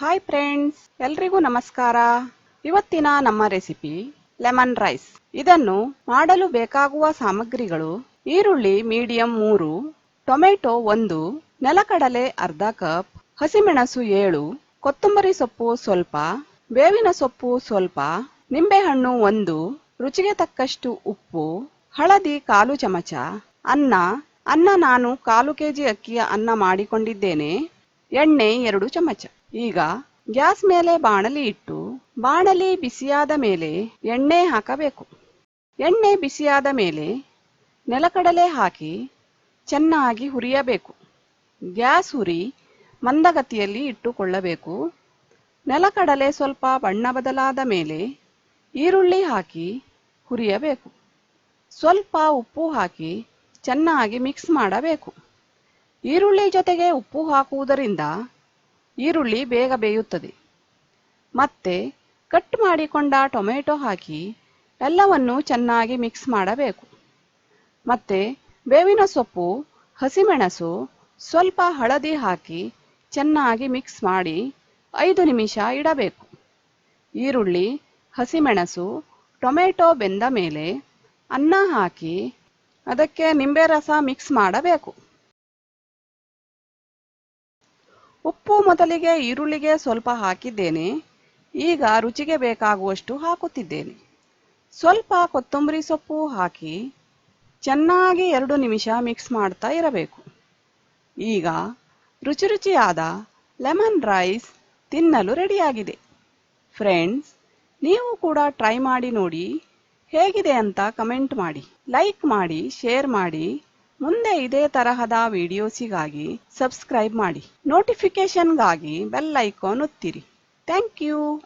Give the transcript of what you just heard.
Hi friends ಎಲ್ರಿಗೂ ನಮಸ್ಕಾರ. ಇವತ್ತಿನ ನಮ್ಮ ರೆಸಿಪಿ ಲೆಮನ್ ರೈಸ್ ಇದನ್ನು ಮಾಡಲು ಬೇಕಾಗುವ ಸಾಮಗ್ರಿಗಳು ಈರುಳ್ಳಿ ಮೀಡಿಯಂ ಮೂರು, ಟೊಮೆಟೊ ಒಂದು, ನೆಲಕಡಲೆ ಅರ್ಧ ಕಪ್ ಹಸಿಮೆಣಸು ಏಳು, ಕೊತ್ತಂಬರಿ ಸೊಪ್ಪು ಸ್ವಲ್ಪ, ಬೇವಿನ ಸೊಪ್ಪು ಸ್ವಲ್ಪ, ನಿಂಬೆಹಣ್ಣು ಒಂದು, ರುಚಿಗೆ ತಕ್ಕಷ್ಟು ಉಪ್ಪು, ಹಳದಿ ಕಾಲು ಚಮಚ, ಅನ್ನ ಅನ್ನ ನಾನು ಕಾಲು ಕೆಜಿ ಅಕ್ಕಿಯ ಅನ್ನ ಮಾಡಿಕೊಂಡಿದ್ದೇನೆ, ಎಣ್ಣೆ ಎರಡು ಚಮಚ. ಈಗ ಗ್ಯಾಸ್ ಮೇಲೆ ಬಾಣಲಿ ಇಟ್ಟು ಬಾಣಲಿ ಬಿಸಿಯಾದ ಮೇಲೆ ಎಣ್ಣೆ ಹಾಕಬೇಕು. ಎಣ್ಣೆ ಬಿಸಿಯಾದ ಮೇಲೆ ನೆಲಕಡಲೆ ಹಾಕಿ ಚೆನ್ನಾಗಿ ಹುರಿಯಬೇಕು. ಗ್ಯಾಸ್ ಹುರಿ ಮಂದಗತಿಯಲ್ಲಿ ಇಟ್ಟುಕೊಳ್ಳಬೇಕು. ನೆಲಕಡಲೆ ಸ್ವಲ್ಪ ಬಣ್ಣ ಬದಲಾದ ಮೇಲೆ ಈರುಳ್ಳಿ ಹಾಕಿ ಹುರಿಯಬೇಕು. ಸ್ವಲ್ಪ ಉಪ್ಪು ಹಾಕಿ ಚೆನ್ನಾಗಿ ಮಿಕ್ಸ್ ಮಾಡಬೇಕು. ಈರುಳ್ಳಿ ಜೊತೆಗೆ ಉಪ್ಪು ಹಾಕುವುದರಿಂದ ಈರುಳ್ಳಿ ಬೇಗ ಬೇಯುತ್ತದೆ. ಮತ್ತೆ ಕಟ್ ಮಾಡಿಕೊಂಡ ಟೊಮೆಟೊ ಹಾಕಿ ಎಲ್ಲವನ್ನು ಚೆನ್ನಾಗಿ ಮಿಕ್ಸ್ ಮಾಡಬೇಕು. ಮತ್ತೆ ಬೇವಿನ ಸೊಪ್ಪು, ಹಸಿಮೆಣಸು, ಸ್ವಲ್ಪ ಹಳದಿ ಹಾಕಿ ಚೆನ್ನಾಗಿ ಮಿಕ್ಸ್ ಮಾಡಿ ಐದು ನಿಮಿಷ ಇಡಬೇಕು. ಈರುಳ್ಳಿ, ಹಸಿಮೆಣಸು, ಟೊಮೆಟೊ ಬೆಂದ ಮೇಲೆ ಅನ್ನ ಹಾಕಿ ಅದಕ್ಕೆ ನಿಂಬೆ ರಸ ಮಿಕ್ಸ್ ಮಾಡಬೇಕು. ಉಪ್ಪು ಮೊದಲಿಗೆ ಈರುಳ್ಳಿಗೆ ಸ್ವಲ್ಪ ಹಾಕಿದ್ದೇನೆ. ಈಗ ರುಚಿಗೆ ಬೇಕಾಗುವಷ್ಟು ಹಾಕುತ್ತಿದ್ದೇನೆ. ಸ್ವಲ್ಪ ಕೊತ್ತಂಬರಿ ಸೊಪ್ಪು ಹಾಕಿ ಚೆನ್ನಾಗಿ ಎರಡು ನಿಮಿಷ ಮಿಕ್ಸ್ ಮಾಡ್ತಾ ಇರಬೇಕು. ಈಗ ರುಚಿ ರುಚಿಯಾದ ಲೆಮನ್ ರೈಸ್ ತಿನ್ನಲು ರೆಡಿಯಾಗಿದೆ. ಫ್ರೆಂಡ್ಸ್, ನೀವು ಕೂಡ ಟ್ರೈ ಮಾಡಿ ನೋಡಿ ಹೇಗಿದೆ ಅಂತ ಕಮೆಂಟ್ ಮಾಡಿ, ಲೈಕ್ ಮಾಡಿ, ಶೇರ್ ಮಾಡಿ. ಮುಂದೆ ಇದೇ ತರಹದ ವಿಡಿಯೋಸಿಗಾಗಿ ಸಬ್ಸ್ಕ್ರೈಬ್ ಮಾಡಿ. ನೋಟಿಫಿಕೇಶನ್ಗಾಗಿ ಬೆಲ್ ಐಕಾನ್ ಒತ್ತಿರಿ. Thank you